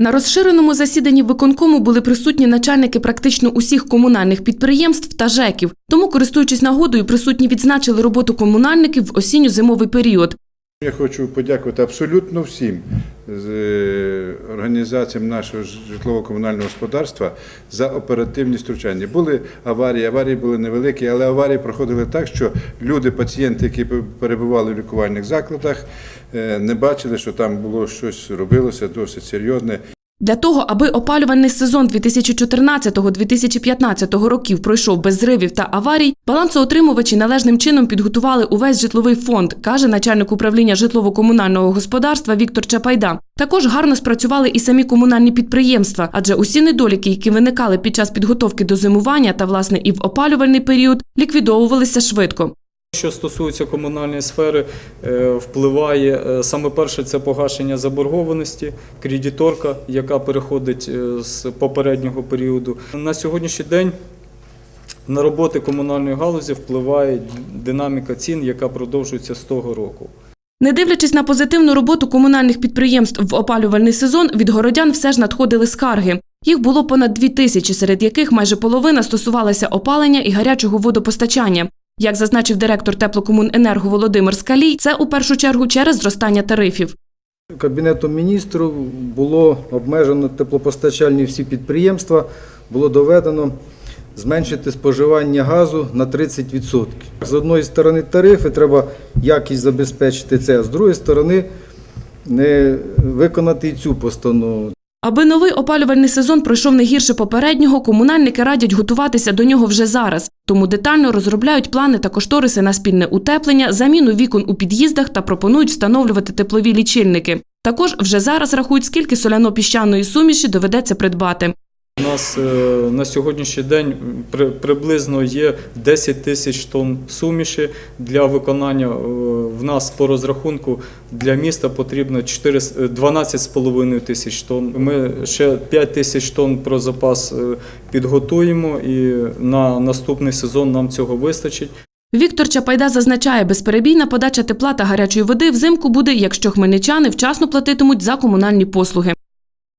На розширеному засіданні виконкому були присутні начальники практично усіх комунальних підприємств та ЖЕКів. Тому, користуючись нагодою, присутні відзначили роботу комунальників в осінньо-зимовий період. Я хочу подякувати абсолютно всім е, організаціям нашого житлово-комунального господарства за оперативність втручання. Були аварії, аварії були невеликі, але аварії проходили так, що люди, пацієнти, які перебували в лікувальних закладах, е, не бачили, що там було щось робилося досить серйозне. Для того, аби опалювальний сезон 2014-2015 років пройшов без зривів та аварій, балансоотримувачі належним чином підготували увесь житловий фонд, каже начальник управління житлово-комунального господарства Віктор Чапайда. Також гарно спрацювали і самі комунальні підприємства, адже усі недоліки, які виникали під час підготовки до зимування та власне і в опалювальний період, ліквідовувалися швидко. Що стосується комунальної сфери, е, впливає е, саме перше це погашення заборгованості, кредиторка, яка переходить е, з попереднього періоду. На сьогоднішній день на роботи комунальної галузі впливає динаміка цін, яка продовжується з того року. Не дивлячись на позитивну роботу комунальних підприємств в опалювальний сезон, від городян все ж надходили скарги. Їх було понад дві тисячі, серед яких майже половина стосувалася опалення і гарячого водопостачання. Як зазначив директор теплокомуненерго Володимир Скалій, це у першу чергу через зростання тарифів. Кабінетом міністрів було обмежено теплопостачальні всі підприємства, було доведено зменшити споживання газу на 30%. З одної сторони тарифи, треба якість забезпечити це, а з другої сторони не виконати і цю постанову. Аби новий опалювальний сезон пройшов не гірше попереднього, комунальники радять готуватися до нього вже зараз. Тому детально розробляють плани та кошториси на спільне утеплення, заміну вікон у під'їздах та пропонують встановлювати теплові лічильники. Також вже зараз рахують, скільки соляно-піщаної суміші доведеться придбати. У нас е, на сьогоднішній день приблизно є 10 тисяч тонн суміші для виконання. е, В нас по розрахунку для міста потрібно 4 с- е, 12,5 тисяч тонн. Ми ще 5 тисяч тонн про запас підготуємо і на наступний сезон нам цього вистачить. Віктор Чапайда зазначає, безперебійна подача тепла та гарячої води взимку буде, якщо хмельничани вчасно платитимуть за комунальні послуги.